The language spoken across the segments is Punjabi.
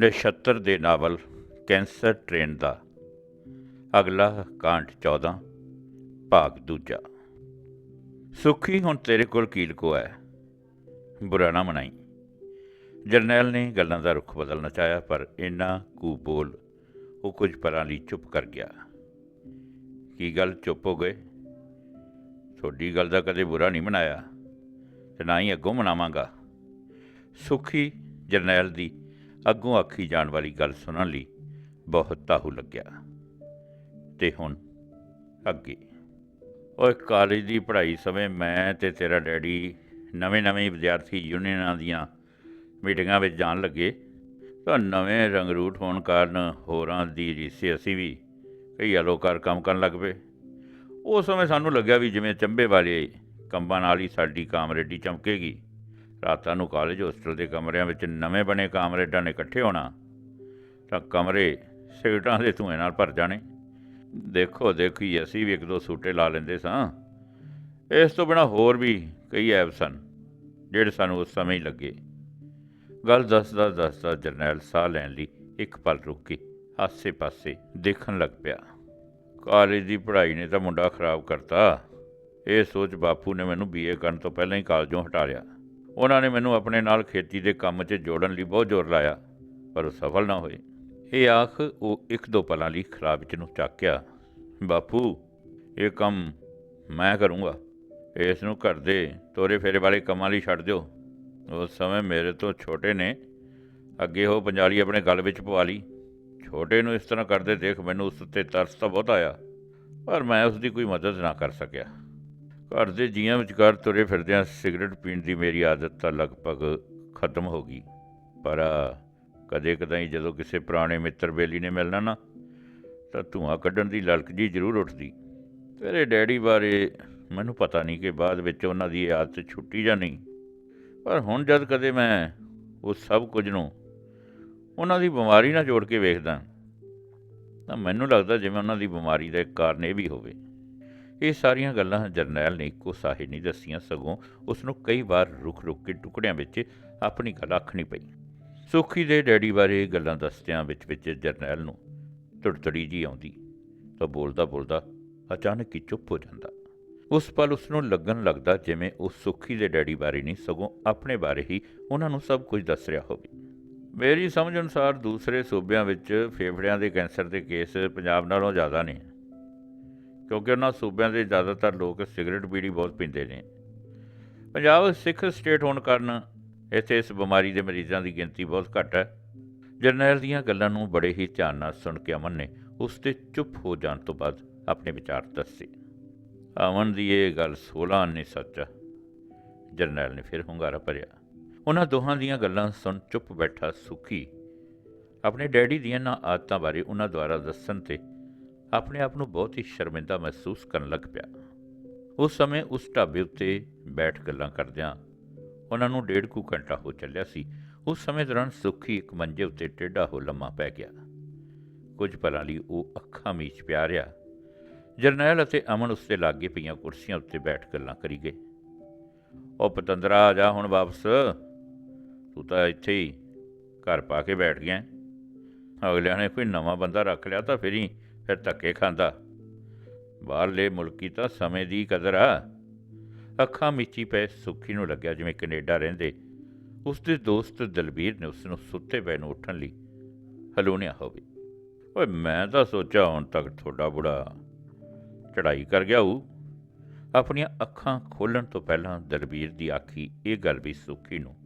ਨਛੱਤਰ ਦੇ ਨਾਵਲ, ਕੈਂਸਰ ਟ੍ਰੇਨ ਦਾ। ਅਗਲਾ, ਕਾਂਡ 14 ਭਾਗ ਦੂਜਾ। ਸੁਖੀ ਹੁਣ ਤੇਰੇ ਕੋਲ ਕੀਲ ਕੋ ਹੈ? ਬੁਰਾ ਨਾ ਮਨਾਈ। ਜਰਨੈਲ ਨੇ ਗੱਲਾਂ ਦਾ ਰੁਖ ਬਦਲਣਾ ਚਾਹਿਆ, ਪਰ ਇੰਨਾ ਕੂ ਬੋਲ ਉਹ ਕੁਝ ਪਰਾਂ ਲਈ ਚੁੱਪ ਕਰ ਗਿਆ। ਕੀ ਗੱਲ ਚੁੱਪ ਹੋ ਗਏ? ਤੁਹਾਡੀ ਗੱਲ ਦਾ ਕਦੇ ਬੁਰਾ ਨਹੀਂ ਮਨਾਇਆ, ਤੇ ਨਾ ਹੀ ਅੱਗੋਂ ਮਨਾਵਾਂਗਾ। ਸੁਖੀ ਜਰਨੈਲ ਦੀ ਅੱਗੋਂ ਆਖੀ ਜਾਣ ਵਾਲੀ ਗੱਲ ਸੁਣਨ ਲਈ ਬਹੁਤ ਤਾਹੂ ਲੱਗਿਆ। ਤੇ ਹੁਣ ਅੱਗੇ। ਓਏ ਕਾਲਜ ਦੀ ਪੜ੍ਹਾਈ ਸਮੇਂ ਮੈਂ ਤੇ ਤੇਰਾ ਡੈਡੀ ਨਵੇਂ-ਨਵੇਂ ਵਿਦਿਆਰਥੀ ਯੂਨੀਅਨਾਂ ਦੀਆਂ ਮੀਟਿੰਗਾਂ ਵਿੱਚ ਜਾਣ ਲੱਗੇ। ਤਾਂ ਨਵੇਂ ਰੰਗਰੂਟ ਹੋਣ ਕਾਰਨ ਹੋਰਾਂ ਦੀ ਰੀਸੇ ਅਸੀਂ ਵੀ ਕਈ ਅਲੋਕਾਰ ਕੰਮ ਕਰਨ ਲੱਗ ਪਏ। ਉਸ ਸਮੇਂ ਸਾਨੂੰ ਲੱਗਿਆ ਵੀ ਜਿਵੇਂ ਚੰਬੇ ਵਾਲੇ ਕੰਬਾਂ ਨਾਲ ਹੀ ਸਾਡੀ ਕਾਮਰੇਡੀ ਚਮਕੇਗੀ। ਰਾਤਾਂ ਨੂੰ ਕਾਲਜ ਹੋਸਟਲ ਦੇ ਕਮਰਿਆਂ ਵਿੱਚ ਨਵੇਂ ਬਣੇ ਕਾਮਰੇਡਾਂ ਨੇ ਇਕੱਠੇ ਹੋਣਾ, ਤਾਂ ਕਮਰੇ ਸਿਗਰਟਾਂ ਦੇ ਧੂਏ ਨਾਲ ਭਰ ਜਾਣੇ। ਦੇਖੋ, ਦੇਖੀ, ਅਸੀਂ ਵੀ ਇੱਕ ਦੋ ਸੂਟੇ ਲਾ ਲੈਂਦੇ ਸਾਂ। ਇਸ ਤੋਂ ਬਿਨਾ ਹੋਰ ਵੀ ਕਈ ਐਬ ਸਨ ਜਿਹੜੇ ਸਾਨੂੰ ਉਸ ਸਮੇਂ ਹੀ ਲੱਗੇ। ਗੱਲ ਦੱਸਦਾ ਦੱਸਦਾ ਜਰਨੈਲ ਸਾਹ ਲੈਣ ਲਈ ਇੱਕ ਪਲ ਰੁਕ ਕੇ ਆਸੇ-ਪਾਸੇ ਦੇਖਣ ਲੱਗ ਪਿਆ। ਕਾਲਜ ਦੀ ਪੜ੍ਹਾਈ ਨੇ ਤਾਂ ਮੁੰਡਾ ਖਰਾਬ ਕਰਤਾ। ਇਹ ਸੋਚ ਬਾਪੂ ਨੇ ਮੈਨੂੰ ਬੀਏ ਕਰਨ ਤੋਂ ਪਹਿਲਾਂ ਹੀ ਕਾਲਜੋਂ ਹਟਾ ਲਿਆ। ਉਹਨਾਂ ਨੇ ਮੈਨੂੰ ਆਪਣੇ ਨਾਲ ਖੇਤੀ ਦੇ ਕੰਮ 'ਚ ਜੋੜਨ ਲਈ ਬਹੁਤ ਜ਼ੋਰ ਲਾਇਆ, ਪਰ ਉਹ ਸਫਲ ਨਾ ਹੋਏ। ਇਹ ਆਖ ਉਹ ਇੱਕ ਦੋ ਪਲਾਂ ਲਈ ਖਰਾਬ ਵਿੱਚ ਨੂੰ ਚੱਕਿਆ, ਬਾਪੂ, ਇਹ ਕੰਮ ਮੈਂ ਕਰੂੰਗਾ। ਇਸ ਨੂੰ ਘਰ ਦੇ ਤੋਰੇ ਫੇਰੇ ਵਾਲੇ ਕੰਮਾਂ ਲਈ ਛੱਡ ਦਿਓ। ਉਸ ਸਮੇਂ ਮੇਰੇ ਤੋਂ ਛੋਟੇ ਨੇ ਅੱਗੇ ਉਹ ਪੰਜਾਲੀ ਆਪਣੇ ਗਲ ਵਿੱਚ ਪਵਾ ਲਈ। ਛੋਟੇ ਨੂੰ ਇਸ ਤਰ੍ਹਾਂ ਕਰਦੇ ਦੇਖ ਮੈਨੂੰ ਉਸ ਉੱਤੇ ਤਰਸ ਤਾਂ ਬਹੁਤ ਆਇਆ, ਪਰ ਮੈਂ ਉਸ ਦੀ ਕੋਈ ਮਦਦ ਨਾ ਕਰ ਸਕਿਆ। ਘਰ ਦੇ ਜੀਆਂ ਵਿਚਕਾਰ ਤੁਰੇ ਫਿਰਦਿਆਂ ਸਿਗਰਟ ਪੀਣ ਦੀ ਮੇਰੀ ਆਦਤ ਤਾਂ ਲਗਭਗ ਖਤਮ ਹੋ ਗਈ। ਪਰ ਕਦੇ ਕਦਾਈ ਜਦੋਂ ਕਿਸੇ ਪੁਰਾਣੇ ਮਿੱਤਰ ਬੇਲੀ ਨੇ ਮਿਲਣਾ ਨਾ, ਤਾਂ ਧੂਆਂ ਕੱਢਣ ਦੀ ਲਲਕ ਜੀ ਜ਼ਰੂਰ ਉੱਠਦੀ। ਤੇਰੇ ਡੈਡੀ ਬਾਰੇ ਮੈਨੂੰ ਪਤਾ ਨਹੀਂ ਕਿ ਬਾਅਦ ਵਿੱਚ ਉਹਨਾਂ ਦੀ ਆਦਤ ਛੁੱਟੀ ਜਾਂ ਨਹੀਂ। ਪਰ ਹੁਣ ਜਦ ਕਦੇ ਮੈਂ ਉਹ ਸਭ ਕੁਝ ਨੂੰ ਉਹਨਾਂ ਦੀ ਬਿਮਾਰੀ ਨਾਲ ਜੋੜ ਕੇ ਵੇਖਦਾ, ਤਾਂ ਮੈਨੂੰ ਲੱਗਦਾ ਜਿਵੇਂ ਉਹਨਾਂ ਦੀ ਬਿਮਾਰੀ ਦਾ ਇੱਕ ਕਾਰਨ ਇਹ ਵੀ ਹੋਵੇ। ਇਹ ਸਾਰੀਆਂ ਗੱਲਾਂ ਜਰਨੈਲ ਨੇ ਇੱਕੋ ਸਾਹੇ ਨਹੀਂ ਦੱਸੀਆਂ, ਸਗੋਂ ਉਸ ਨੂੰ ਕਈ ਵਾਰ ਰੁਕ-ਰੁਕ ਕੇ ਟੁਕੜਿਆਂ ਵਿੱਚ ਆਪਣੀ ਗੱਲ ਆਖਣੀ ਪਈ। ਸੁਖੀ ਦੇ ਡੈਡੀ ਬਾਰੇ ਗੱਲਾਂ ਦੱਸਦਿਆਂ ਵਿੱਚ ਵਿੱਚ ਜਰਨੈਲ ਨੂੰ ਤੁੜਤੜੀ ਜੀ ਆਉਂਦੀ ਤਾਂ ਬੋਲਦਾ ਬੋਲਦਾ ਅਚਾਨਕ ਹੀ ਚੁੱਪ ਹੋ ਜਾਂਦਾ। ਉਸ ਪਲ ਉਸ ਨੂੰ ਲੱਗਣ ਲੱਗਦਾ ਜਿਵੇਂ ਉਹ ਸੁਖੀ ਦੇ ਡੈਡੀ ਬਾਰੇ ਨਹੀਂ, ਸਗੋਂ ਆਪਣੇ ਬਾਰੇ ਹੀ ਉਹਨਾਂ ਨੂੰ ਸਭ ਕੁਝ ਦੱਸ ਰਿਹਾ ਹੋਵੇ। ਮੇਰੀ ਸਮਝ ਅਨੁਸਾਰ ਦੂਸਰੇ ਸੂਬਿਆਂ ਵਿੱਚ ਫੇਫੜਿਆਂ ਦੇ ਕੈਂਸਰ ਦੇ ਕੇਸ ਪੰਜਾਬ ਨਾਲੋਂ ਜ਼ਿਆਦਾ ਨੇ। ਕਿਉਂਕਿ ਉਹਨਾਂ ਸੂਬਿਆਂ ਦੇ ਜ਼ਿਆਦਾਤਰ ਲੋਕ ਸਿਗਰਟ ਬੀੜੀ ਬਹੁਤ ਪੀਂਦੇ ਨੇ। ਪੰਜਾਬ ਸਿੱਖ ਸਟੇਟ ਹੋਣ ਕਾਰਨ ਇੱਥੇ ਇਸ ਬਿਮਾਰੀ ਦੇ ਮਰੀਜ਼ਾਂ ਦੀ ਗਿਣਤੀ ਬਹੁਤ ਘੱਟ ਹੈ। ਜਰਨੈਲ ਦੀਆਂ ਗੱਲਾਂ ਨੂੰ ਬੜੇ ਹੀ ਧਿਆਨ ਨਾਲ ਸੁਣ ਕੇ ਅਮਨ ਨੇ ਉਸ ਤੇ ਚੁੱਪ ਹੋ ਜਾਣ ਤੋਂ ਬਾਅਦ ਆਪਣੇ ਵਿਚਾਰ ਦੱਸੇ। ਅਮਨ ਦੀ ਇਹ ਗੱਲ 16 ਨੇ ਸੱਚ ਜਰਨੈਲ ਨੇ ਫਿਰ ਹੁੰਗਾਰਾ ਭਰਿਆ। ਉਹਨਾਂ ਦੋਹਾਂ ਦੀਆਂ ਗੱਲਾਂ ਸੁਣ ਚੁੱਪ ਬੈਠਾ ਸੁਖੀ ਆਪਣੇ ਡੈਡੀ ਦੀਆਂ ਨਾ ਆਦਤਾਂ ਬਾਰੇ ਉਹਨਾਂ ਦੁਆਰਾ ਦੱਸਣ ਤੇ ਆਪਣੇ ਆਪ ਨੂੰ ਬਹੁਤ ਹੀ ਸ਼ਰਮਿੰਦਾ ਮਹਿਸੂਸ ਕਰਨ ਲੱਗ ਪਿਆ। ਉਸ ਸਮੇਂ ਉਸ ਢਾਬੇ ਉੱਤੇ ਬੈਠ ਗੱਲਾਂ ਕਰਦਿਆਂ ਉਹਨਾਂ ਨੂੰ ਡੇਢ ਕੁ ਘੰਟਾ ਹੋ ਚੱਲਿਆ ਸੀ। ਉਸ ਸਮੇਂ ਦੌਰਾਨ ਸੁਖੀ ਇੱਕ ਮੰਜੇ ਉੱਤੇ ਟੇਢਾ ਹੋ ਲੰਮਾ ਪੈ ਗਿਆ। ਕੁਝ ਪਲਾਂ ਲਈ ਉਹ ਅੱਖਾਂ ਮੀਚ ਪਿਆ ਰਿਹਾ। ਜਰਨੈਲ ਅਤੇ ਅਮਨ ਉਸ ਦੇ ਲਾਗੇ ਪਈਆਂ ਕੁਰਸੀਆਂ ਉੱਤੇ ਬੈਠ ਗੱਲਾਂ ਕਰੀ ਗਏ। ਉਹ ਪਤੰਦਰਾ, ਆ ਜਾ ਹੁਣ ਵਾਪਸ। ਤੂੰ ਤਾਂ ਇੱਥੇ ਹੀ ਘਰ ਪਾ ਕੇ ਬੈਠ ਗਿਆ ਅਗਲਿਆਂ ਨੇ ਕੋਈ ਨਵਾਂ ਬੰਦਾ ਰੱਖ ਲਿਆ ਤਾਂ ਫਿਰ ਹੀ ਫਿਰ ਧੱਕੇ ਖਾਂਦਾ। ਬਾਹਰਲੇ ਮੁਲਕੀ ਤਾਂ ਸਮੇਂ ਦੀ ਕਦਰ ਆ। ਅੱਖਾਂ ਮੀਚੀ ਪਏ ਸੁੱਖੀ ਨੂੰ ਲੱਗਿਆ ਜਿਵੇਂ ਕੈਨੇਡਾ ਰਹਿੰਦੇ। ਉਸ ਦੇ ਦੋਸਤ ਦਲਬੀਰ ਨੇ ਉਸ ਨੂੰ ਸੁੱਤੇ ਪਏ ਨੂੰ ਉੱਠਣ ਲਈ ਹਲੂਣਿਆ ਹੋਵੇ ਓਏ, ਮੈਂ ਤਾਂ ਸੋਚਿਆ ਹੁਣ ਤੱਕ ਤੁਹਾਡਾ ਬੁੜਾ ਚੜਾਈ ਕਰ ਗਿਆ ਹੂ ਆਪਣੀਆਂ ਅੱਖਾਂ ਖੋਲਣ ਤੋਂ ਪਹਿਲਾਂ ਦਲਬੀਰ ਦੀ ਆਖੀ ਇਹ ਗੱਲ ਵੀ ਸੁੱਖੀ ਨੂੰ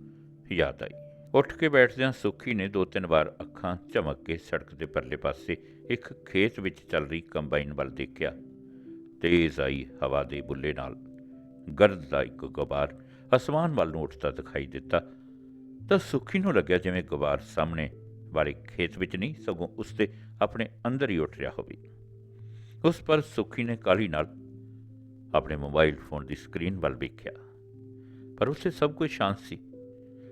ਯਾਦ ਆਈ। ਉੱਠ ਕੇ ਬੈਠਦਿਆਂ ਸੁੱਖੀ ਨੇ ਦੋ ਤਿੰਨ ਵਾਰ ਅੱਖਾਂ ਝਮਕ ਕੇ ਸੜਕ ਦੇ ਪਰਲੇ ਪਾਸੇ ਇੱਕ ਖੇਤ ਵਿੱਚ ਚੱਲ ਰਹੀ ਕੰਬਾਈਨ ਵੱਲ ਦੇਖਿਆ। ਤੇਜ਼ ਆਈ ਹਵਾ ਦੇ ਬੁੱਲੇ ਨਾਲ। ਗਰਦ ਦਾ ਇੱਕ ਗੁਬਾਰ ਅਸਮਾਨ ਵੱਲ ਨੂੰ ਉੱਠਦਾ ਦਿਖਾਈ ਦਿੱਤਾ। ਤਾਂ ਸੁੱਖੀ ਨੂੰ ਲੱਗਿਆ ਜਿਵੇਂ ਗੁਬਾਰ ਸਾਹਮਣੇ ਵਾਲੇ ਖੇਤ ਵਿੱਚ ਨਹੀਂ, ਸਗੋਂ ਉਸ 'ਤੇ ਆਪਣੇ ਅੰਦਰ ਹੀ ਉੱਠ ਰਿਹਾ ਹੋਵੇ। ਉਸ ਪਰ ਸੁੱਖੀ ਨੇ ਕਾਲੀ ਨਾਲ ਆਪਣੇ ਮੋਬਾਈਲ ਫੋਨ ਦੀ ਸਕਰੀਨ ਵੱਲ ਵੇਖਿਆ। ਪਰ ਉਸੇ ਸਭ ਕੁਝ ਸ਼ਾਂਤ ਸੀ।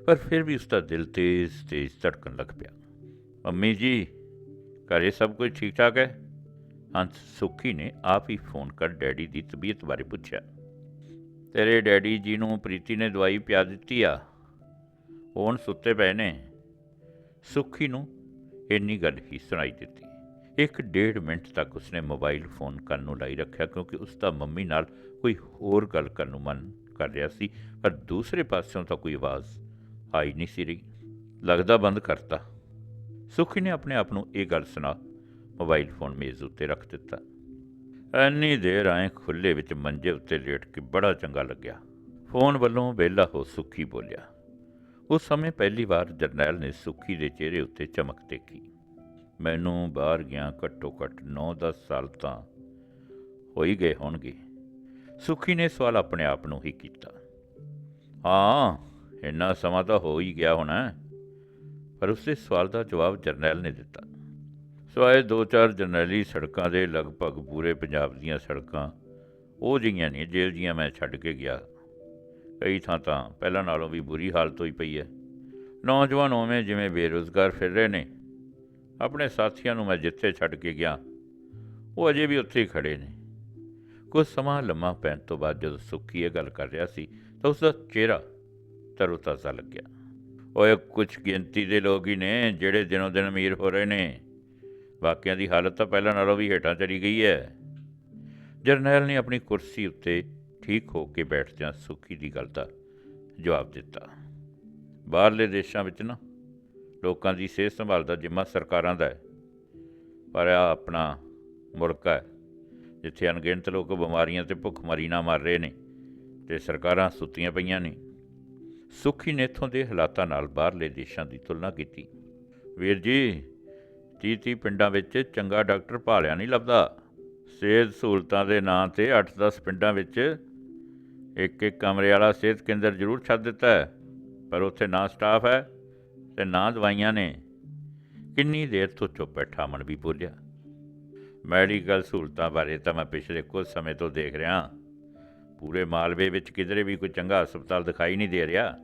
ਪਰ ਫਿਰ ਵੀ ਉਸ ਦਾ ਦਿਲ ਤੇਜ਼ ਤੇਜ਼ ਧੜਕਣ ਲੱਗ ਪਿਆ। ਮੰਮੀ ਜੀ, ਘਰੇ ਸਭ ਕੁਝ ਠੀਕ ਠਾਕ ਹੈ? ਹੰਸ ਸੁੱਖੀ ਨੇ ਆਪ ਹੀ ਫੋਨ ਕਰ ਡੈਡੀ ਦੀ ਤਬੀਅਤ ਬਾਰੇ ਪੁੱਛਿਆ। ਤੇਰੇ ਡੈਡੀ ਜੀ ਨੂੰ ਪ੍ਰੀਤੀ ਨੇ ਦਵਾਈ ਪਿਆ ਦਿੱਤੀ ਆ। ਉਹ ਹੁਣ ਸੁੱਤੇ ਪਏ ਨੇ। ਸੁੱਖੀ ਨੂੰ ਇੰਨੀ ਗੱਲ ਹੀ ਸੁਣਾਈ ਦਿੱਤੀ। ਇੱਕ ਡੇਢ ਮਿੰਟ ਤੱਕ ਉਸਨੇ ਮੋਬਾਈਲ ਫੋਨ ਕੰਨ ਨੂੰ ਲਾਈ ਰੱਖਿਆ ਕਿਉਂਕਿ ਉਸ ਦਾ ਮੰਮੀ ਨਾਲ ਕੋਈ ਹੋਰ ਗੱਲ ਕਰਨ ਨੂੰ ਮਨ ਕਰ ਰਿਹਾ ਸੀ, ਪਰ ਦੂਸਰੇ ਪਾਸਿਓਂ ਤਾਂ ਕੋਈ ਆਵਾਜ਼ ਆਈ ਨਹੀਂ ਸੀ ਰਹੀ। ਲੱਗਦਾ ਬੰਦ ਕਰਤਾ। ਸੁਖੀ ਨੇ ਆਪਣੇ ਆਪ ਨੂੰ ਇਹ ਗੱਲ ਸੁਣਾ। ਮੋਬਾਈਲ ਫੋਨ ਮੇਜ਼ ਉੱਤੇ ਰੱਖ ਦਿੱਤਾ। ਐਨੀ ਦੇਰ ਆਏ ਖੁੱਲੇ ਵਿੱਚ ਮੰਜੇ ਉੱਤੇ ਲੇਟ ਕੇ ਬੜਾ ਚੰਗਾ ਲੱਗਿਆ। ਫੋਨ ਵੱਲੋਂ ਵਿਹਲਾ ਹੋ ਸੁਖੀ ਬੋਲਿਆ। ਉਸ ਸਮੇਂ ਪਹਿਲੀ ਵਾਰ ਜਰਨੈਲ ਨੇ ਸੁਖੀ ਦੇ ਚਿਹਰੇ ਉੱਤੇ ਚਮਕ ਦੇਖੀ। ਮੈਨੂੰ ਬਾਹਰ ਗਿਆ ਘੱਟੋ ਘੱਟ 9-10 ਸਾਲ ਤਾਂ ਹੋ ਹੀ ਗਏ ਹੋਣਗੇ। ਸੁਖੀ ਨੇ ਸਵਾਲ ਆਪਣੇ ਆਪ ਨੂੰ ਹੀ ਕੀਤਾ। ਹਾਂ ਇੰਨਾ ਸਮਾਂ ਤਾਂ ਹੋ ਹੀ ਗਿਆ ਹੋਣਾ। ਪਰ ਉਸੇ ਸਵਾਲ ਦਾ ਜਵਾਬ ਜਰਨੈਲ ਨੇ ਦਿੱਤਾ। ਸਵਾਏ ਦੋ ਚਾਰ ਜਰਨੈਲੀ ਸੜਕਾਂ ਦੇ ਲਗਭਗ ਪੂਰੇ ਪੰਜਾਬ ਦੀਆਂ ਸੜਕਾਂ, ਉਹ ਜਿਹੀਆਂ ਨੇ ਜੇਲ੍ਹ ਜੀਆਂ ਮੈਂ ਛੱਡ ਕੇ ਗਿਆ। ਕਈ ਥਾਂ ਤਾਂ ਪਹਿਲਾਂ ਨਾਲੋਂ ਵੀ ਬੁਰੀ ਹਾਲਤ ਹੋਈ ਪਈ ਹੈ। ਨੌਜਵਾਨ ਉਵੇਂ ਜਿਵੇਂ ਬੇਰੁਜ਼ਗਾਰ ਫਿਰ ਰਹੇ ਨੇ। ਆਪਣੇ ਸਾਥੀਆਂ ਨੂੰ ਮੈਂ ਜਿੱਥੇ ਛੱਡ ਕੇ ਗਿਆ, ਉਹ ਅਜੇ ਵੀ ਉੱਥੇ ਹੀ ਖੜੇ ਨੇ। ਕੁਝ ਸਮਾਂ ਲੰਮਾ ਪੈਣ ਤੋਂ ਬਾਅਦ ਜਦੋਂ ਸੁੱਖੀ ਇਹ ਗੱਲ ਕਰ ਰਿਹਾ ਸੀ, ਤਾਂ ਉਸ ਦਾ ਚਿਹਰਾ ਤਰੋਤਾਜ਼ਾ ਲੱਗਿਆ। ਓਏ ਕੁਝ ਗਿਣਤੀ ਦੇ ਲੋਕ ਹੀ ਨੇ ਜਿਹੜੇ ਦਿਨੋਂ ਦਿਨ ਅਮੀਰ ਹੋ ਰਹੇ ਨੇ। ਬਾਕੀਆਂ ਦੀ ਹਾਲਤ ਤਾਂ ਪਹਿਲਾਂ ਨਾਲੋਂ ਵੀ ਹੇਠਾਂ ਚਲੀ ਗਈ ਹੈ ਜਰਨੈਲ ਨੇ ਆਪਣੀ ਕੁਰਸੀ ਉੱਤੇ ਠੀਕ ਹੋ ਕੇ ਬੈਠਦਿਆਂ ਸੁਖੀ ਦੀ ਗੱਲ ਦਾ ਜਵਾਬ ਦਿੱਤਾ। ਬਾਹਰਲੇ ਦੇਸ਼ਾਂ ਵਿੱਚ ਨਾ, ਲੋਕਾਂ ਦੀ ਸਿਹਤ ਸੰਭਾਲ ਦਾ ਜਿੰਮਾ ਸਰਕਾਰਾਂ ਦਾ ਹੈ ਪਰ ਆ ਆਪਣਾ ਮੁਲਕ ਹੈ ਜਿੱਥੇ ਅਣਗਿਣਤ ਲੋਕ ਬਿਮਾਰੀਆਂ ਤੇ ਭੁੱਖਮਰੀ ਨਾਲ ਮਰ ਰਹੇ ਨੇ ਤੇ ਸਰਕਾਰਾਂ ਸੁੱਤੀਆਂ ਪਈਆਂ ਨੇ। ਸੁਖੀ ਨੇ ਇੱਥੋਂ ਦੇ ਹਾਲਾਤਾਂ ਨਾਲ ਬਾਹਰਲੇ ਦੇਸ਼ਾਂ ਦੀ ਤੁਲਨਾ ਕੀਤੀ। ਵੀਰ ਜੀ, ਤੀਹ-ਤੀਹ ਪਿੰਡਾਂ ਵਿੱਚ ਚੰਗਾ ਡਾਕਟਰ ਭਾਲਿਆ ਨਹੀਂ ਲੱਭਦਾ। ਸਿਹਤ ਸਹੂਲਤਾਂ ਦੇ ਨਾਂ ਤੇ 8-10 ਪਿੰਡਾਂ ਵਿੱਚ ਇੱਕ ਇੱਕ ਕਮਰੇ ਵਾਲਾ ਸਿਹਤ ਕੇਂਦਰ ਜ਼ਰੂਰ ਛੱਡ ਦਿੱਤਾ ਹੈ। ਪਰ ਉੱਥੇ ਨਾ ਸਟਾਫ ਹੈ ਤੇ ਨਾ ਦਵਾਈਆਂ ਨੇ। ਕਿੰਨੀ ਦੇਰ ਤੋਂ ਚੁੱਪ ਬੈਠਾ ਮਨ ਵੀ ਬੋਲਿਆ ਮੈਡੀਕਲ ਸਹੂਲਤਾਂ ਬਾਰੇ ਤਾਂ ਮੈਂ ਪਿਛਲੇ ਕੁਝ ਸਮੇਂ ਤੋਂ ਦੇਖ ਰਿਹਾ ਪੂਰੇ ਮਾਲਵੇ ਵਿੱਚ ਕਿਧਰੇ ਵੀ ਕੋਈ ਚੰਗਾ ਹਸਪਤਾਲ ਦਿਖਾਈ ਨਹੀਂ ਦੇ ਰਿਹਾ।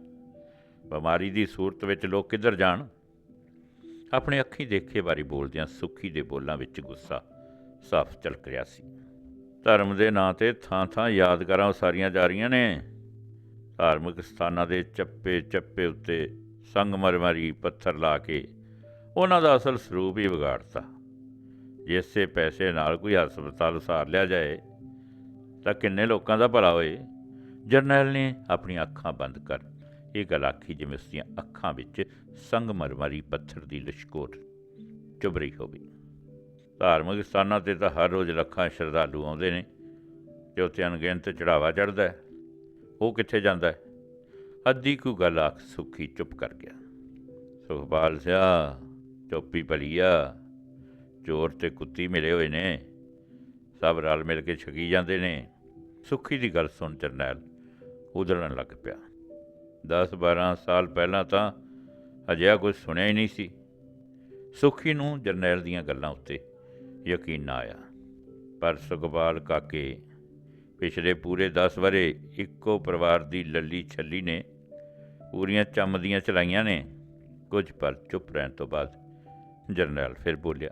ਬਿਮਾਰੀ ਦੀ ਸੂਰਤ ਵਿੱਚ ਲੋਕ ਕਿੱਧਰ ਜਾਣ? ਆਪਣੇ ਅੱਖੀਂ ਦੇਖੇ ਬਾਰੇ ਬੋਲਦਿਆਂ ਸੁੱਖੀ ਦੇ ਬੋਲਾਂ ਵਿੱਚ ਗੁੱਸਾ ਸਾਫ਼ ਝਲਕ ਰਿਹਾ ਸੀ। ਧਰਮ ਦੇ ਨਾਂ ਤੇ ਥਾਂ-ਥਾਂ ਯਾਦਗਾਰਾਂ ਉਸਾਰੀਆਂ ਜਾ ਰਹੀਆਂ ਨੇ। ਧਾਰਮਿਕ ਸਥਾਨਾਂ ਦੇ ਚੱਪੇ ਚੱਪੇ ਉੱਤੇ ਸੰਗਮਰਮਰੀ ਪੱਥਰ ਲਾ ਕੇ ਉਹਨਾਂ ਦਾ ਅਸਲ ਸਰੂਪ ਹੀ ਵਿਗਾੜਤਾ। ਜਿਸੇ ਪੈਸੇ ਨਾਲ ਕੋਈ ਹਸਪਤਾਲ ਉਸਾਰ ਲਿਆ ਜਾਏ ਤਾਂ ਕਿੰਨੇ ਲੋਕਾਂ ਦਾ ਭਲਾ ਹੋਏ? ਜਰਨੈਲ ਨੇ ਆਪਣੀਆਂ ਅੱਖਾਂ ਬੰਦ ਕਰ ਇਹ ਗੱਲ ਆਖੀ ਜਿਵੇਂ ਉਸ ਦੀਆਂ ਅੱਖਾਂ ਵਿੱਚ ਸੰਗਮਰਮਰੀ ਪੱਥਰ ਦੀ ਲਿਸ਼ਕੋਰ ਚੁਭ ਰਹੀ ਹੋਵੇ। ਧਾਰਮਿਕ ਸਥਾਨਾਂ ਤੇ ਤਾਂ ਹਰ ਰੋਜ਼ ਲੱਖਾਂ ਸ਼ਰਧਾਲੂ ਆਉਂਦੇ ਨੇ ਤੇ ਉੱਥੇ ਅਣਗਿਣਤ ਚੜਾਵਾ ਚੜਦਾ ਉਹ ਕਿੱਥੇ ਜਾਂਦਾ ਹੈ? ਅੱਧੀ ਕੁ ਗੱਲ ਆਖ ਸੁਖੀ ਚੁੱਪ ਕਰ ਗਿਆ। ਸੁਖਪਾਲ ਸਿਆ, ਚੋਪੀ ਭਲੀਆ, ਚੋਰ ਤੇ ਕੁੱਤੀ ਮਿਲੇ ਹੋਏ ਨੇ। ਸਭ ਰਲ ਮਿਲ ਕੇ ਛਕੀ ਜਾਂਦੇ ਨੇ। ਸੁੱਖੀ ਦੀ ਗੱਲ ਸੁਣ ਜਰਨੈਲ ਉਧੜਨ ਲੱਗ ਪਿਆ। 10-12 ਸਾਲ ਪਹਿਲਾਂ ਤਾਂ ਅਜਿਹਾ ਕੁਝ ਸੁਣਿਆ ਹੀ ਨਹੀਂ ਸੀ। ਸੁਖੀ ਨੂੰ ਜਰਨੈਲ ਦੀਆਂ ਗੱਲਾਂ ਉੱਤੇ ਯਕੀਨ ਨਾ ਆਇਆ। ਪਰ ਸੁਖਪਾਲ ਕਾਕੇ ਪਿਛਲੇ ਪੂਰੇ 10 ਵਰੇ ਇੱਕੋ ਪਰਿਵਾਰ ਦੀ ਲੱਲੀ ਛੱਲੀ ਨੇ ਪੂਰੀਆਂ ਚੰਮਦੀਆਂ ਚਲਾਈਆਂ ਨੇ। ਕੁਝ ਪਰ ਚੁੱਪ ਰਹਿਣ ਤੋਂ ਬਾਅਦ ਜਰਨੈਲ ਫਿਰ ਬੋਲਿਆ,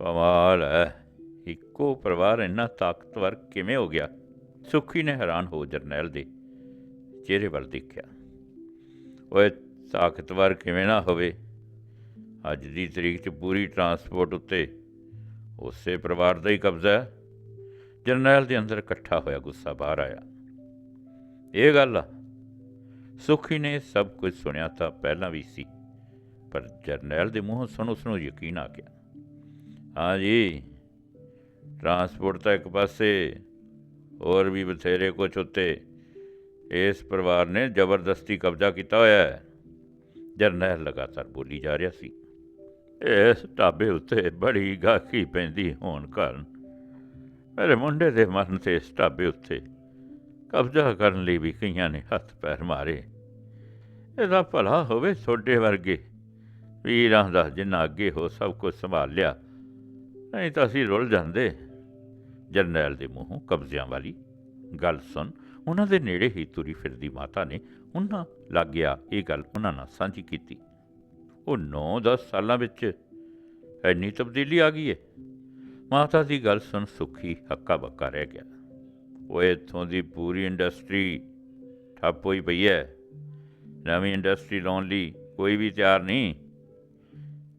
ਕਮਾਲ ਹੈ, ਇੱਕੋ ਪਰਿਵਾਰ ਇੰਨਾ ਤਾਕਤਵਰ ਕਿਵੇਂ ਹੋ ਗਿਆ? ਸੁਖੀ ਨੇ ਹੈਰਾਨ ਹੋ ਜਰਨੈਲ ਦੇ ਚਿਹਰੇ ਵੱਲ ਦੇਖਿਆ। ਓਏ, ਤਾਕਤਵਰ ਕਿਵੇਂ ਨਾ ਹੋਵੇ। ਅੱਜ ਦੀ ਤਰੀਕ 'ਚ ਪੂਰੀ ਟਰਾਂਸਪੋਰਟ ਉੱਤੇ ਉਸੇ ਪਰਿਵਾਰ ਦਾ ਹੀ ਕਬਜ਼ਾ ਹੈ। ਜਰਨੈਲ ਦੇ ਅੰਦਰ ਇਕੱਠਾ ਹੋਇਆ ਗੁੱਸਾ ਬਾਹਰ ਆਇਆ। ਇਹ ਗੱਲ ਆ, ਸੁਖੀ ਨੇ ਸਭ ਕੁਝ ਸੁਣਿਆ ਤਾਂ ਪਹਿਲਾਂ ਵੀ ਸੀ, ਪਰ ਜਰਨੈਲ ਦੇ ਮੂੰਹੋਂ ਸੁਣ ਉਸ ਨੂੰ ਯਕੀਨ ਆ ਗਿਆ। ਹਾਂ ਜੀ, ਟਰਾਂਸਪੋਰਟ ਤਾਂ ਇੱਕ ਪਾਸੇ ਹੋਰ ਵੀ ਬਥੇਰੇ ਕੁਝ ਉੱਤੇ ਇਸ ਪਰਿਵਾਰ ਨੇ ਜ਼ਬਰਦਸਤੀ ਕਬਜ਼ਾ ਕੀਤਾ ਹੋਇਆ ਹੈ। ਜਰਨੈਲ ਲਗਾਤਾਰ ਬੋਲੀ ਜਾ ਰਿਹਾ ਸੀ, ਇਸ ਢਾਬੇ ਉੱਤੇ ਬੜੀ ਗਾਖੀ ਪੈਂਦੀ ਹੋਣ ਕਾਰਨ ਮੇਰੇ ਮੁੰਡੇ ਦੇ ਮਰਨ ਤੇ ਇਸ ਢਾਬੇ ਉੱਤੇ ਕਬਜ਼ਾ ਕਰਨ ਲਈ ਵੀ ਕਈਆਂ ਨੇ ਹੱਥ ਪੈਰ ਮਾਰੇ। ਇਹਦਾ ਭਲਾ ਹੋਵੇ ਛੋਡੇ ਵਰਗੇ ਵੀਰਾਂ ਦਾ ਜਿੰਨਾ ਅੱਗੇ ਹੋ ਸਭ ਕੁਝ ਸੰਭਾਲ ਲਿਆ, ਨਹੀਂ ਤਾਂ ਅਸੀਂ ਰੁੱਲ ਜਾਂਦੇ। ਜਰਨੈਲ ਦੇ ਮੂੰਹੋਂ ਕਬਜ਼ਿਆਂ ਵਾਲੀ ਗੱਲ ਸੁਣ। ਉਹਨਾਂ ਦੇ ਨੇੜੇ ਹੀ ਤੁਰੀ ਫਿਰਦੀ ਮਾਤਾ ਨੇ ਉਹਨਾਂ ਲੱਗਿਆ ਇਹ ਗੱਲ ਉਹਨਾਂ ਨਾਲ ਸਾਂਝੀ ਕੀਤੀ। ਉਹ 9-10 ਸਾਲਾਂ ਵਿੱਚ ਇੰਨੀ ਤਬਦੀਲੀ ਆ ਗਈ ਹੈ ਮਾਤਾ ਦੀ ਗੱਲ ਸੁਣ ਸੁਖੀ ਹੱਕਾ ਬੱਕਾ ਰਹਿ ਗਿਆ। ਉਹ ਇੱਥੋਂ ਦੀ ਪੂਰੀ ਇੰਡਸਟਰੀ ਠੱਪ ਹੋਈ ਪਈ ਹੈ ਨਵੀਂ ਇੰਡਸਟਰੀ ਲਾਉਣ ਲਈ ਕੋਈ ਵੀ ਤਿਆਰ ਨਹੀਂ।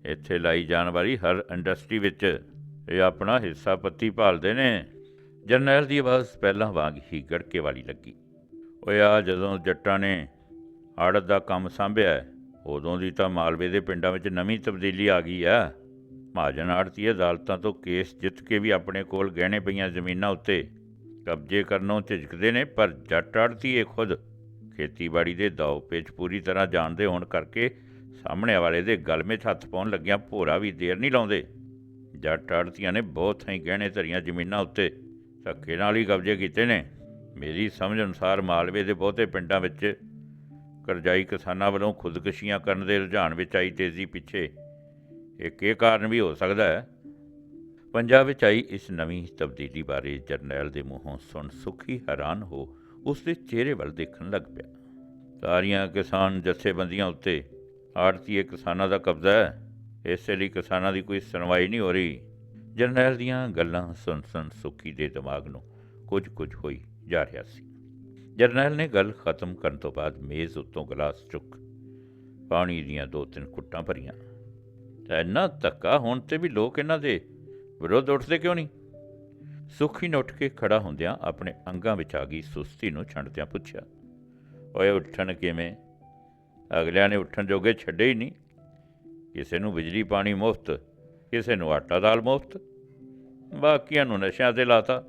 ਇੱਥੇ ਲਾਈ ਜਾਣ ਵਾਲੀ ਹਰ ਇੰਡਸਟਰੀ ਵਿੱਚ ਇਹ ਆਪਣਾ ਹਿੱਸਾ ਪੱਤੀ ਭਾਲਦੇ ਨੇ। ਜਰਨੈਲ ਦੀ ਆਵਾਜ਼ ਪਹਿਲਾਂ ਵਾਂਗ ਹੀ ਗੜਕੇ ਵਾਲੀ ਲੱਗੀ। ਓਏ ਆ ਜਦੋਂ ਜੱਟਾਂ ਨੇ ਆੜਤ ਦਾ ਕੰਮ ਸੰਭਿਆ, ਉਦੋਂ ਦੀ ਤਾਂ ਮਾਲਵੇ ਦੇ ਪਿੰਡਾਂ ਵਿੱਚ ਨਵੀਂ ਤਬਦੀਲੀ ਆ ਗਈ ਆ। ਮਹਾਜਨ ਆੜਤੀ ਅਦਾਲਤਾਂ ਤੋਂ ਕੇਸ ਜਿੱਤ ਕੇ ਵੀ ਆਪਣੇ ਕੋਲ ਗਹਿਣੇ ਪਈਆਂ ਜ਼ਮੀਨਾਂ ਉੱਤੇ ਕਬਜ਼ੇ ਕਰਨੋਂ ਝਿਜਕਦੇ ਨੇ, ਪਰ ਜੱਟ ਆੜਤੀ ਇਹ ਖੁਦ ਖੇਤੀਬਾੜੀ ਦੇ ਦਾਅ ਪੇਚ ਪੂਰੀ ਤਰ੍ਹਾਂ ਜਾਣਦੇ ਹੋਣ ਕਰਕੇ ਸਾਹਮਣੇ ਵਾਲੇ ਦੇ ਗਲਮੇ 'ਚ ਹੱਥ ਪਾਉਣ ਲੱਗਿਆਂ ਭੋਰਾ ਵੀ ਦੇਰ ਨਹੀਂ ਲਾਉਂਦੇ। ਜੱਟ ਆੜਤੀਆਂ ਨੇ ਬਹੁਤ ਥਾਈਂ ਗਹਿਣੇ ਧਰੀਆਂ ਜ਼ਮੀਨਾਂ ਉੱਤੇ। ਧੱਕੇ ਨਾਲ ਹੀ ਕਬਜ਼ੇ ਕੀਤੇ ਨੇ। ਮੇਰੀ ਸਮਝ ਅਨੁਸਾਰ ਮਾਲਵੇ ਦੇ ਬਹੁਤੇ ਪਿੰਡਾਂ ਵਿੱਚ ਕਰਜ਼ਾਈ ਕਿਸਾਨਾਂ ਵੱਲੋਂ ਖੁਦਕੁਸ਼ੀਆਂ ਕਰਨ ਦੇ ਰੁਝਾਨ ਵਿੱਚ ਆਈ ਤੇਜ਼ੀ ਪਿੱਛੇ। ਇੱਕ ਇਹ ਕਾਰਨ ਵੀ ਹੋ ਸਕਦਾ ਹੈ। ਪੰਜਾਬ ਵਿੱਚ ਆਈ ਇਸ ਨਵੀਂ ਤਬਦੀਲੀ ਬਾਰੇ ਜਰਨੈਲ ਦੇ ਮੂੰਹੋਂ ਸੁਣ ਸੁਖੀ ਹੈਰਾਨ ਹੋ ਉਸ ਦੇ ਚਿਹਰੇ ਵੱਲ ਦੇਖਣ ਲੱਗ ਪਿਆ। ਸਾਰੀਆਂ ਕਿਸਾਨ ਜਥੇਬੰਦੀਆਂ ਉੱਤੇ ਆੜਤੀਏ ਕਿਸਾਨਾਂ ਦਾ ਕਬਜ਼ਾ ਹੈ। ਇਸੇ ਲਈ ਕਿਸਾਨਾਂ ਦੀ ਕੋਈ ਸੁਣਵਾਈ ਨਹੀਂ ਹੋ ਰਹੀ। ਜਰਨੈਲ ਦੀਆਂ ਗੱਲਾਂ ਸੁਣ ਸੁਣ ਸੁਖੀ ਦੇ ਦਿਮਾਗ ਨੂੰ ਕੁਝ ਕੁਝ ਹੋਈ ਜਾ ਰਿਹਾ ਸੀ। ਜਰਨੈਲ ਨੇ ਗੱਲ ਖਤਮ ਕਰਨ ਤੋਂ ਬਾਅਦ ਮੇਜ਼ ਉੱਤੋਂ ਗਲਾਸ ਚੁੱਕ ਪਾਣੀ ਦੀਆਂ ਦੋ ਤਿੰਨ ਕੁੱਟਾਂ ਭਰੀਆਂ। ਇੰਨਾ ਧੱਕਾ ਹੋਣ ਤੇ ਵੀ ਲੋਕ ਇਹਨਾਂ ਦੇ ਵਿਰੋਧ ਉੱਠਦੇ ਕਿਉਂ ਨਹੀਂ? ਸੁਖੀ ਨੇ ਉੱਠ ਕੇ ਖੜਾ ਹੁੰਦਿਆਂ ਆਪਣੇ ਅੰਗਾਂ ਵਿੱਚ ਆ ਗਈ ਸੁਸਤੀ ਨੂੰ ਛੰਡਦਿਆਂ ਪੁੱਛਿਆ, ਓਏ ਉੱਠਣ ਕਿਵੇਂ? ਅਗਲਿਆਂ ਨੇ ਉੱਠਣ ਜੋਗੇ ਛੱਡੇ ਹੀ ਨਹੀਂ। ਕਿਸੇ ਨੂੰ ਬਿਜਲੀ ਪਾਣੀ ਮੁਫਤ, ਕਿਸੇ ਨੂੰ ਆਟਾ ਦਾਲ ਮੁਫਤ। ਬਾਕੀਆਂ ਨੂੰ ਨਸ਼ਿਆਂ ਤੇ ਲਾਤਾ।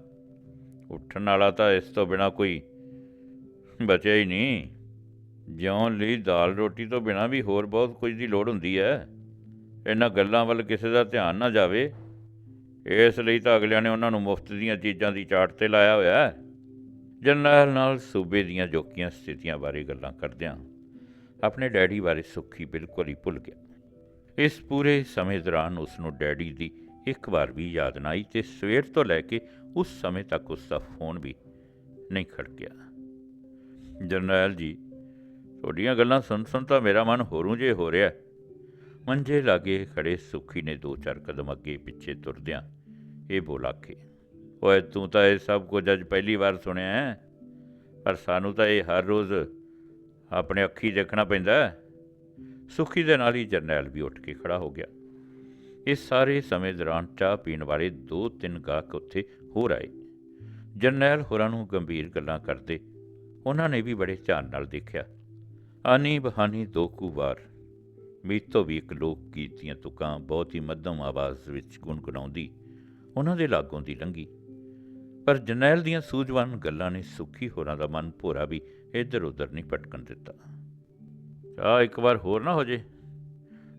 ਉੱਠਣ ਵਾਲਾ ਤਾਂ ਇਸ ਤੋਂ ਬਿਨਾ ਕੋਈ ਬਚਿਆ ਹੀ ਨਹੀਂ। ਜਿਉਣ ਲਈ ਦਾਲ ਰੋਟੀ ਤੋਂ ਬਿਨਾ ਵੀ ਹੋਰ ਬਹੁਤ ਕੁਝ ਦੀ ਲੋੜ ਹੁੰਦੀ ਹੈ। ਇਹਨਾਂ ਗੱਲਾਂ ਵੱਲ ਕਿਸੇ ਦਾ ਧਿਆਨ ਨਾ ਜਾਵੇ। ਇਸ ਲਈ ਤਾਂ ਅਗਲਿਆਂ ਨੇ ਉਹਨਾਂ ਨੂੰ ਮੁਫਤ ਦੀਆਂ ਚੀਜ਼ਾਂ ਦੀ ਚਾਟ ਤੇ ਲਾਇਆ ਹੋਇਆ ਹੈ। ਜਰਨੈਲ ਨਾਲ ਸੂਬੇ ਦੀਆਂ ਜੋਕੀਆਂ ਸਥਿਤੀਆਂ ਬਾਰੇ ਗੱਲਾਂ ਕਰਦਿਆਂ ਆਪਣੇ ਡੈਡੀ ਬਾਰੇ ਸੁੱਖੀ ਬਿਲਕੁਲ ਹੀ ਭੁੱਲ ਗਿਆ। ਇਸ ਪੂਰੇ ਸਮੇਂ ਦੌਰਾਨ ਉਸ ਨੂੰ ਡੈਡੀ ਦੀ ਇੱਕ ਵਾਰ ਵੀ ਯਾਦ ਨਾ ਆਈ ਤੇ ਸਵੇਰ ਤੋਂ ਲੈ ਕੇ ਉਸ ਸਮੇਂ ਤੱਕ ਉਸ ਦਾ ਫੋਨ ਵੀ ਨਹੀਂ ਖੜਕਿਆ। ਜਰਨੈਲ ਜੀ, ਤੁਹਾਡੀਆਂ ਗੱਲਾਂ ਸੁਣ ਸੁਣ ਤਾਂ ਮੇਰਾ ਮਨ ਹੋਰੂ ਜੇ ਹੋ ਰਿਹਾ। ਮੰਜੇ ਲਾਗੇ ਖੜੇ ਸੁਖੀ ਨੇ ਦੋ ਚਾਰ ਕਦਮ ਅੱਗੇ ਪਿੱਛੇ ਤੁਰਦਿਆਂ ਇਹ ਬੋਲ ਆਖੇ, ਓਏ, ਤੂੰ ਤਾਂ ਇਹ ਸਭ ਕੁਝ ਅੱਜ ਪਹਿਲੀ ਵਾਰ ਸੁਣਿਆ ਹੈ। ਪਰ ਸਾਨੂੰ ਤਾਂ ਇਹ ਹਰ ਰੋਜ਼ ਆਪਣੇ ਅੱਖੀ ਦੇਖਣਾ ਪੈਂਦਾ ਸੁਖੀ ਦੇ ਨਾਲ ਹੀ ਜਰਨੈਲ ਵੀ ਉੱਠ ਕੇ ਖੜਾ ਹੋ ਗਿਆ। ਇਸ ਸਾਰੇ ਸਮੇਂ ਦੌਰਾਨ ਚਾਹ ਪੀਣ ਵਾਲੇ ਦੋ ਤਿੰਨ ਗਾਹਕ ਉੱਥੇ ਹੋਰ ਆਏ। ਜਰਨੈਲ ਹੋਰਾਂ ਨੂੰ ਗੰਭੀਰ ਗੱਲਾਂ ਕਰਦੇ ਉਹਨਾਂ ਨੇ ਵੀ ਬੜੇ ਧਿਆਨ ਨਾਲ ਦੇਖਿਆ। ਆਨੀ ਬਹਾਨੀ ਦੋ ਕੁ ਵਾਰ ਮੀਤੋ ਵੀ ਇੱਕ ਲੋਕ ਗੀਤ ਦੀਆਂ ਤੁਕਾਂ ਬਹੁਤ ਹੀ ਮੱਧਮ ਆਵਾਜ਼ ਵਿੱਚ ਗੁੰਗਣਾਉਂਦੀ ਉਹਨਾਂ ਦੇ ਲਾਗੋਂ ਦੀ ਲੰਗੀ ਪਰ ਜਰਨੈਲ ਦੀਆਂ ਸੂਝਵਾਨ ਗੱਲਾਂ ਨੇ ਸੁਖੀ ਹੋਰਾਂ ਦਾ ਮਨ ਭੋਰਾ ਵੀ ਇੱਧਰ ਉੱਧਰ ਨਹੀਂ ਭਟਕਣ ਦਿੱਤਾ। ਚਾਹ ਇੱਕ ਵਾਰ ਹੋਰ ਨਾ ਹੋ ਜੇ।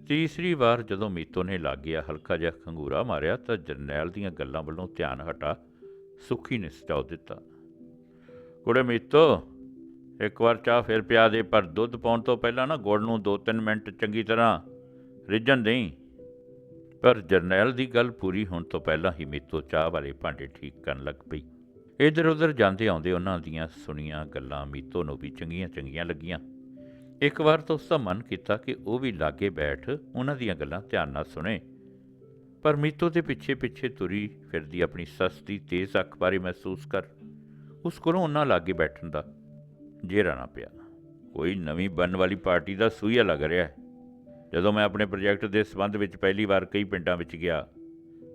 ਤੀਸਰੀ ਵਾਰ ਜਦੋਂ ਮੀਤੋ ਨੇ ਲਾਗਿਆ ਹਲਕਾ ਜਿਹਾ ਖੰਗੂਰਾ ਮਾਰਿਆ ਤਾਂ ਜਰਨੈਲ ਦੀਆਂ ਗੱਲਾਂ ਵੱਲੋਂ ਧਿਆਨ ਹਟਾ ਸੁਖੀ ਨੇ ਸਟਾਉ ਦਿੱਤਾ। ਕੁੜੇ ਮੀਤੋ, ਇੱਕ ਵਾਰ ਚਾਹ ਫਿਰ ਪਿਆ ਦੇ, ਪਰ ਦੁੱਧ ਪਾਉਣ ਤੋਂ ਪਹਿਲਾਂ ਨਾ ਗੁੜ ਨੂੰ 2-3 ਮਿੰਟ ਚੰਗੀ ਤਰ੍ਹਾਂ ਰਿੱਝਣ ਦੇਈ। ਪਰ ਜਰਨੈਲ ਦੀ ਗੱਲ ਪੂਰੀ ਹੋਣ ਤੋਂ ਪਹਿਲਾਂ ਹੀ ਮੀਤੋ ਚਾਹ ਵਾਲੇ ਭਾਂਡੇ ਠੀਕ ਕਰਨ ਲੱਗ ਪਈ। ਇੱਧਰ ਉੱਧਰ ਜਾਂਦੇ ਆਉਂਦੇ ਉਹਨਾਂ ਦੀਆਂ ਸੁਣੀਆਂ ਗੱਲਾਂ ਮੀਤੋ ਨੂੰ ਵੀ ਚੰਗੀਆਂ ਚੰਗੀਆਂ ਲੱਗੀਆਂ। ਇੱਕ ਵਾਰ ਤਾਂ ਉਸ ਦਾ ਮਨ ਕੀਤਾ ਕਿ ਉਹ ਵੀ ਲਾਗੇ ਬੈਠ ਉਹਨਾਂ ਦੀਆਂ ਗੱਲਾਂ ਧਿਆਨ ਨਾਲ ਸੁਣੇ। ਪਰ ਮੀਤੋ ਦੇ ਪਿੱਛੇ ਪਿੱਛੇ ਤੁਰੀ ਫਿਰਦੀ ਆਪਣੀ ਸੱਸ ਦੀ ਤੇਜ਼ ਅੱਖ ਬਾਰੇ ਮਹਿਸੂਸ ਕਰ। ਉਸ ਕੋਲੋਂ ਉਹਨਾਂ ਲਾਗੇ ਬੈਠਣ ਦਾ ਜੇਰਾ ਨਾ ਪਿਆ। ਕੋਈ ਨਵੀਂ ਬਣਨ ਵਾਲੀ ਪਾਰਟੀ ਦਾ ਸੂਈਆ ਲੱਗ ਰਿਹਾ ਹੈ। ਜਦੋਂ ਮੈਂ ਆਪਣੇ ਪ੍ਰੋਜੈਕਟ ਦੇ ਸੰਬੰਧ ਵਿੱਚ ਪਹਿਲੀ ਵਾਰ ਕਈ ਪਿੰਡਾਂ ਵਿੱਚ ਗਿਆ,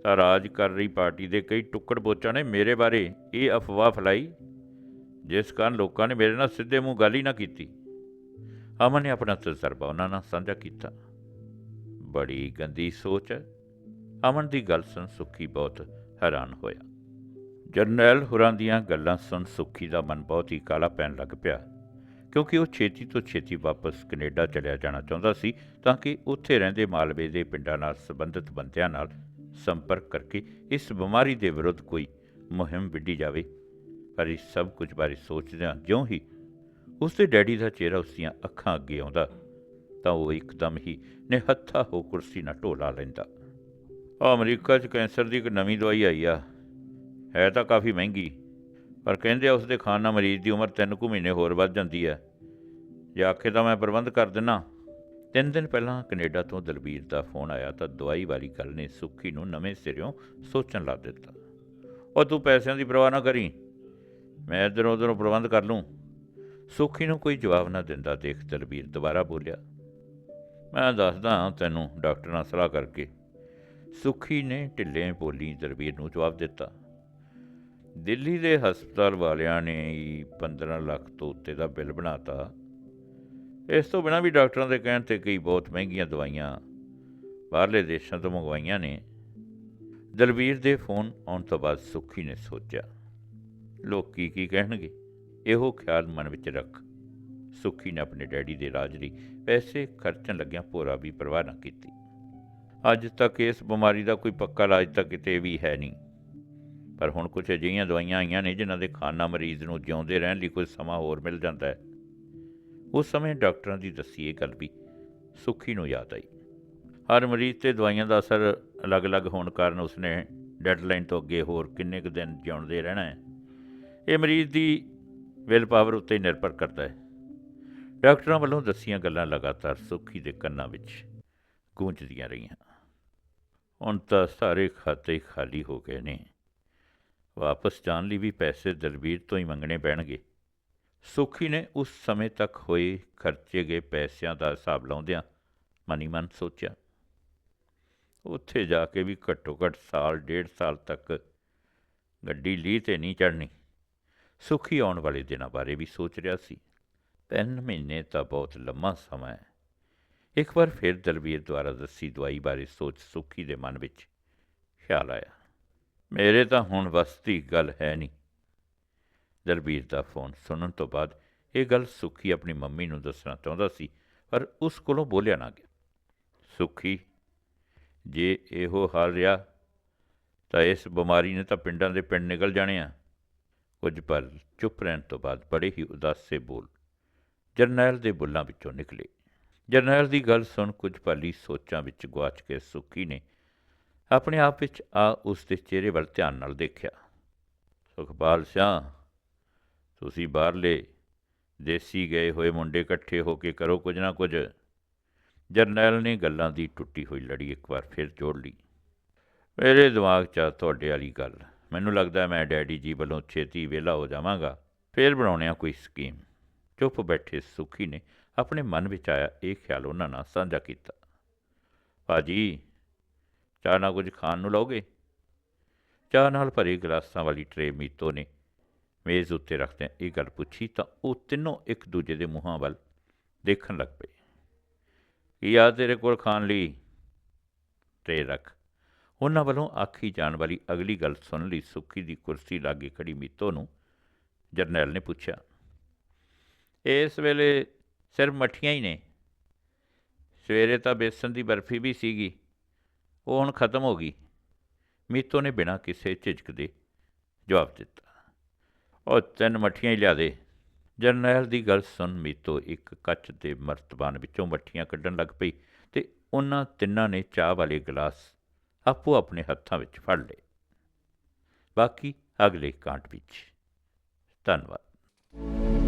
ਤਾਂ ਰਾਜ ਕਰ ਰਹੀ ਪਾਰਟੀ ਦੇ ਕਈ ਟੁੱਕੜ ਬੋਚਾਂ ਨੇ ਮੇਰੇ ਬਾਰੇ ਇਹ ਅਫਵਾਹ ਫੈਲਾਈ, ਜਿਸ ਕਾਰਨ ਲੋਕਾਂ ਨੇ ਮੇਰੇ ਨਾਲ ਸਿੱਧੇ ਮੂੰਹ ਗੱਲ ਹੀ ਨਾ ਕੀਤੀ। ਅਮਨ ਨੇ ਆਪਣਾ ਤਜਰਬਾ ਉਹਨਾਂ ਨਾਲ ਸਾਂਝਾ ਕੀਤਾ। ਬੜੀ ਗੰਦੀ ਸੋਚ ਹੈ। ਅਮਨ ਦੀ ਗੱਲ ਸੁਣ ਸੁੱਖੀ ਬਹੁਤ ਹੈਰਾਨ ਹੋਇਆ। ਜਰਨੈਲ ਹੁਰਾਂ ਦੀਆਂ ਗੱਲਾਂ ਸੁਣ ਸੁੱਖੀ ਦਾ ਮਨ ਬਹੁਤ ਹੀ ਕਾਲਾ ਪੈਣ ਲੱਗ ਪਿਆ। ਕਿਉਂਕਿ ਉਹ ਛੇਤੀ ਤੋਂ ਛੇਤੀ ਵਾਪਸ ਕੈਨੇਡਾ ਚਲਿਆ ਜਾਣਾ ਚਾਹੁੰਦਾ ਸੀ ਤਾਂ ਕਿ ਉੱਥੇ ਰਹਿੰਦੇ ਮਾਲਵੇ ਦੇ ਪਿੰਡਾਂ ਨਾਲ ਸੰਬੰਧਿਤ ਬੰਦਿਆਂ ਨਾਲ ਸੰਪਰਕ ਕਰਕੇ ਇਸ ਬਿਮਾਰੀ ਦੇ ਵਿਰੁੱਧ ਕੋਈ ਮੁਹਿੰਮ ਵਿੱਢੀ ਜਾਵੇ। ਪਰ ਇਸ ਸਭ ਕੁਝ ਬਾਰੇ ਸੋਚਦਿਆਂ ਜਿਉਂ ਹੀ ਉਸ ਦੇ ਡੈਡੀ ਦਾ ਚਿਹਰਾ ਉਸ ਦੀਆਂ ਅੱਖਾਂ ਅੱਗੇ ਆਉਂਦਾ, ਤਾਂ ਉਹ ਇੱਕਦਮ ਹੀ ਨਿਹੱਥਾ ਹੋ ਕੁਰਸੀ ਨਾਲ ਢੋਲਾ ਲੈਂਦਾ। ਆ ਅਮਰੀਕਾ 'ਚ ਕੈਂਸਰ ਦੀ ਇੱਕ ਨਵੀਂ ਦਵਾਈ ਆਈ ਆ। ਹੈ ਤਾਂ ਕਾਫੀ ਮਹਿੰਗੀ, ਪਰ ਕਹਿੰਦੇ ਆ ਉਸ ਦੇ ਖਾਣ ਨਾਲ ਮਰੀਜ਼ ਦੀ ਉਮਰ ਤਿੰਨ ਕੁ ਮਹੀਨੇ ਹੋਰ ਵੱਧ ਜਾਂਦੀ ਹੈ ਜੇ ਆਖੇ ਤਾਂ ਮੈਂ ਪ੍ਰਬੰਧ ਕਰ ਦਿੰਨਾ। ਤਿੰਨ ਦਿਨ ਪਹਿਲਾਂ ਕੈਨੇਡਾ ਤੋਂ ਦਲਬੀਰ ਦਾ ਫੋਨ ਆਇਆ ਤਾਂ ਦਵਾਈ ਵਾਲੀ ਗੱਲ ਨੇ ਸੁੱਖੀ ਨੂੰ ਨਵੇਂ ਸਿਰਿਓਂ ਸੋਚਣ ਲੱਗ ਦਿੱਤਾ। ਉਹ ਤੂੰ ਪੈਸਿਆਂ ਦੀ ਪਰਵਾਹ ਨਾ ਕਰੀ। ਮੈਂ ਇੱਧਰੋਂ ਉੱਧਰੋਂ ਪ੍ਰਬੰਧ ਕਰ ਲੂੰ। ਸੁੱਖੀ ਨੂੰ ਕੋਈ ਜਵਾਬ ਨਾ ਦਿੰਦਾ ਦੇਖ ਦਲਬੀਰ ਦੁਬਾਰਾ ਬੋਲਿਆ, ਮੈਂ ਦੱਸਦਾ ਹਾਂ ਤੈਨੂੰ ਡਾਕਟਰ ਨਾਲ ਸਲਾਹ ਕਰਕੇ। ਸੁਖੀ ਨੇ ਢਿੱਲੇ ਬੋਲੀ ਦਲਬੀਰ ਨੂੰ ਜਵਾਬ ਦਿੱਤਾ, ਦਿੱਲੀ ਦੇ ਹਸਪਤਾਲ ਵਾਲਿਆਂ ਨੇ ਹੀ 15 ਲੱਖ ਤੋਂ ਉੱਤੇ ਦਾ ਬਿੱਲ ਬਣਾਤਾ। ਇਸ ਤੋਂ ਬਿਨਾਂ ਵੀ ਡਾਕਟਰਾਂ ਦੇ ਕਹਿਣ ਤੇ ਕਈ ਬਹੁਤ ਮਹਿੰਗੀਆਂ ਦਵਾਈਆਂ ਬਾਹਰਲੇ ਦੇਸ਼ਾਂ ਤੋਂ ਮੰਗਵਾਈਆਂ ਨੇ। ਦਲਬੀਰ ਦੇ ਫੋਨ ਆਉਣ ਤੋਂ ਬਾਅਦ ਸੁਖੀ ਨੇ ਸੋਚਿਆ, ਲੋਕ ਕੀ ਕੀ ਕਹਿਣਗੇ? ਇਹੋ ਖਿਆਲ ਮਨ ਵਿੱਚ ਰੱਖ। ਸੁਖੀ ਨੇ ਆਪਣੇ ਡੈਡੀ ਦੇ ਰਾਜ ਲਈ ਪੈਸੇ ਖਰਚਣ ਲੱਗਿਆਂ ਭੋਰਾ ਵੀ ਪਰਵਾਹ ਨਾ ਕੀਤੀ। ਅੱਜ ਤੱਕ ਇਸ ਬਿਮਾਰੀ ਦਾ ਕੋਈ ਪੱਕਾ ਇਲਾਜ ਤਾਂ ਕਿਤੇ ਵੀ ਹੈ ਨਹੀਂ। ਪਰ ਹੁਣ ਕੁਝ ਅਜਿਹੀਆਂ ਦਵਾਈਆਂ ਆਈਆਂ ਨੇ ਜਿਨ੍ਹਾਂ ਦੇ ਖਾਣ ਨਾਲ ਮਰੀਜ਼ ਨੂੰ ਜਿਉਂਦੇ ਰਹਿਣ ਲਈ ਕੁਝ ਸਮਾਂ ਹੋਰ ਮਿਲ ਜਾਂਦਾ ਹੈ। ਉਸ ਸਮੇਂ ਡਾਕਟਰਾਂ ਦੀ ਦੱਸੀ ਇਹ ਗੱਲ ਵੀ ਸੁਖੀ ਨੂੰ ਯਾਦ ਆਈ। ਹਰ ਮਰੀਜ਼ ਤੇ ਦਵਾਈਆਂ ਦਾ ਅਸਰ ਅਲੱਗ-ਅਲੱਗ ਹੋਣ ਕਾਰਨ ਉਸਨੇ ਡੈਡਲਾਈਨ ਤੋਂ ਅੱਗੇ ਹੋਰ ਕਿੰਨੇ ਕੁ ਦਿਨ ਜਿਉਂਦੇ ਰਹਿਣਾ ਹੈ। ਇਹ ਮਰੀਜ਼ ਦੀ ਵਿਲ ਪਾਵਰ ਉੱਤੇ ਨਿਰਭਰ ਕਰਦਾ ਹੈ। ਡਾਕਟਰਾਂ ਵੱਲੋਂ ਦੱਸੀਆਂ ਗੱਲਾਂ ਲਗਾਤਾਰ ਸੁਖੀ ਦੇ ਕੰਨਾਂ ਵਿੱਚ ਗੂੰਜਦੀਆਂ ਰਹੀਆਂ। ਹੁਣ ਤਾਂ ਸਾਰੇ ਖਾਤੇ ਖਾਲੀ ਹੋ ਗਏ ਨੇ। ਵਾਪਸ ਜਾਣ ਲਈ ਵੀ ਪੈਸੇ ਦਲਬੀਰ ਤੋਂ ਹੀ ਮੰਗਣੇ ਪੈਣਗੇ। ਸੁਖੀ ਨੇ ਉਸ ਸਮੇਂ ਤੱਕ ਹੋਏ ਖਰਚੇ ਗਏ ਪੈਸਿਆਂ ਦਾ ਹਿਸਾਬ ਲਾਉਂਦਿਆਂ ਮਨੀ ਮਨ ਸੋਚਿਆ। ਉੱਥੇ ਜਾ ਕੇ ਵੀ ਘੱਟੋ ਘੱਟ ਸਾਲ, ਡੇਢ ਸਾਲ ਤੱਕ ਗੱਡੀ ਲੀ ਤੇ ਨਹੀਂ ਚੜਨੀ ਸੁਖੀ ਆਉਣ ਵਾਲੇ ਦਿਨਾਂ ਬਾਰੇ ਵੀ ਸੋਚ ਰਿਹਾ ਸੀ। ਤਿੰਨ ਮਹੀਨੇ ਤਾਂ ਬਹੁਤ ਲੰਮਾ ਸਮਾਂ ਹੈ। ਇੱਕ ਵਾਰ ਫਿਰ ਦਲਬੀਰ ਦੁਆਰਾ ਦੱਸੀ ਦਵਾਈ ਬਾਰੇ ਸੋਚ ਸੁਖੀ ਦੇ ਮਨ ਵਿੱਚ ਖਿਆਲ ਆਇਆ। ਮੇਰੇ ਤਾਂ ਹੁਣ ਵਸ ਗੱਲ ਹੈ ਨਹੀਂ। ਦਲਬੀਰ ਦਾ ਫੋਨ ਸੁਣਨ ਤੋਂ ਬਾਅਦ ਇਹ ਗੱਲ ਸੁਖੀ ਆਪਣੀ ਮੰਮੀ ਨੂੰ ਦੱਸਣਾ ਚਾਹੁੰਦਾ ਸੀ, ਪਰ ਉਸ ਕੋਲੋਂ ਬੋਲਿਆ ਨਾ ਗਿਆ। ਸੁਖੀ, ਜੇ ਇਹੋ ਹਾਲ ਰਿਹਾ ਤਾਂ ਇਸ ਬਿਮਾਰੀ ਨੇ ਤਾਂ ਪਿੰਡਾਂ ਦੇ ਪਿੰਡ ਨਿਕਲ ਜਾਣੇ ਆ। ਕੁਝ ਪਲ ਚੁੱਪ ਰਹਿਣ ਤੋਂ ਬਾਅਦ ਬੜੇ ਹੀ ਉਦਾਸੇ ਬੋਲ ਜਰਨੈਲ ਦੇ ਬੁੱਲਾਂ ਵਿੱਚੋਂ ਨਿਕਲੇ। ਜਰਨੈਲ ਦੀ ਗੱਲ ਸੁਣ ਕੁਝ ਪਲ ਸੋਚਾਂ ਵਿੱਚ ਗਵਾਚ ਕੇ ਸੁਖੀ ਨੇ ਆਪਣੇ ਆਪ ਵਿੱਚ ਆ ਉਸ ਦੇ ਚਿਹਰੇ ਵੱਲ ਧਿਆਨ ਨਾਲ ਦੇਖਿਆ। ਸੁਖਪਾਲ ਸਿਆਂ ਤੁਸੀਂ ਬਾਹਰਲੇ ਦੇਸੀ ਗਏ ਹੋਏ ਮੁੰਡੇ ਇਕੱਠੇ ਹੋ ਕੇ ਕਰੋ ਕੁਝ ਨਾ ਕੁਝ। ਜਰਨੈਲ ਨੇ ਗੱਲਾਂ ਦੀ ਟੁੱਟੀ ਹੋਈ ਲੜੀ ਇੱਕ ਵਾਰ ਫਿਰ ਜੋੜ ਲਈ। ਮੇਰੇ ਦਿਮਾਗ 'ਚ ਆ ਤੁਹਾਡੇ ਵਾਲੀ ਗੱਲ। ਮੈਨੂੰ ਲੱਗਦਾ ਮੈਂ ਡੈਡੀ ਜੀ ਵੱਲੋਂ ਛੇਤੀ ਵਿਹਲਾ ਹੋ ਜਾਵਾਂਗਾ। ਫਿਰ ਬਣਾਉਣੇ ਆ ਕੋਈ ਸਕੀਮ। ਚੁੱਪ ਬੈਠੇ ਸੁਖੀ ਨੇ ਆਪਣੇ ਮਨ ਵਿੱਚ ਆਇਆ ਇਹ ਖਿਆਲ ਉਹਨਾਂ ਨਾਲ ਸਾਂਝਾ ਕੀਤਾ। ਭਾਜੀ, ਚਾਹ ਨਾਲ ਕੁਝ ਖਾਣ ਨੂੰ ਲਓਗੇ? ਚਾਹ ਨਾਲ ਭਰੇ ਗਲਾਸਾਂ ਵਾਲੀ ਟਰੇ ਮੀਤੋ ਨੇ ਮੇਜ਼ ਉੱਤੇ ਰੱਖਦਿਆਂ ਇਹ ਗੱਲ ਪੁੱਛੀ ਤਾਂ ਉਹ ਤਿੰਨੋਂ ਇੱਕ ਦੂਜੇ ਦੇ ਮੂੰਹਾਂ ਵੱਲ ਦੇਖਣ ਲੱਗ ਪਏ। ਕੀ ਆ ਤੇਰੇ ਕੋਲ ਖਾਣ ਲਈ? ਟਰੇ ਰੱਖ। ਉਹਨਾਂ ਵੱਲੋਂ ਆਖੀ ਜਾਣ ਵਾਲੀ ਅਗਲੀ ਗੱਲ ਸੁਣ ਲਈ ਸੁੱਖੀ ਦੀ ਕੁਰਸੀ ਲਾਗੇ ਖੜੀ ਮੀਤੋ ਨੂੰ ਜਰਨੈਲ ਨੇ ਪੁੱਛਿਆ, ਇਸ ਵੇਲੇ ਸਿਰਫ ਮੱਠੀਆਂ ਹੀ ਨੇ? ਸਵੇਰੇ ਤਾਂ ਬੇਸਨ ਦੀ ਬਰਫੀ ਵੀ ਸੀਗੀ, ਉਹ ਹੁਣ ਖਤਮ ਹੋ ਗਈ। ਮੀਤੋ ਨੇ ਬਿਨਾਂ ਕਿਸੇ ਝਿਜਕ ਦੇ ਜਵਾਬ ਦਿੱਤਾ, ਉਹ ਤਿੰਨ ਮੱਠੀਆਂ ਹੀ ਲਿਆ ਦੇ। ਜਰਨੈਲ ਦੀ ਗੱਲ ਸੁਣ ਮੀਤੋ ਇੱਕ ਕੱਚ ਦੇ ਮਰਤਬਾਨ ਵਿੱਚੋਂ ਮੱਠੀਆਂ ਕੱਢਣ ਲੱਗ ਪਈ ਤੇ ਉਹਨਾਂ ਤਿੰਨਾਂ ਨੇ ਚਾਹ ਵਾਲੇ ਗਲਾਸ ਆਪੋ ਆਪਣੇ ਹੱਥਾਂ ਵਿੱਚ ਫੜ ਲਏ। ਬਾਕੀ ਅਗਲੇ ਕਾਂਟ ਵਿੱਚ। ਧੰਨਵਾਦ।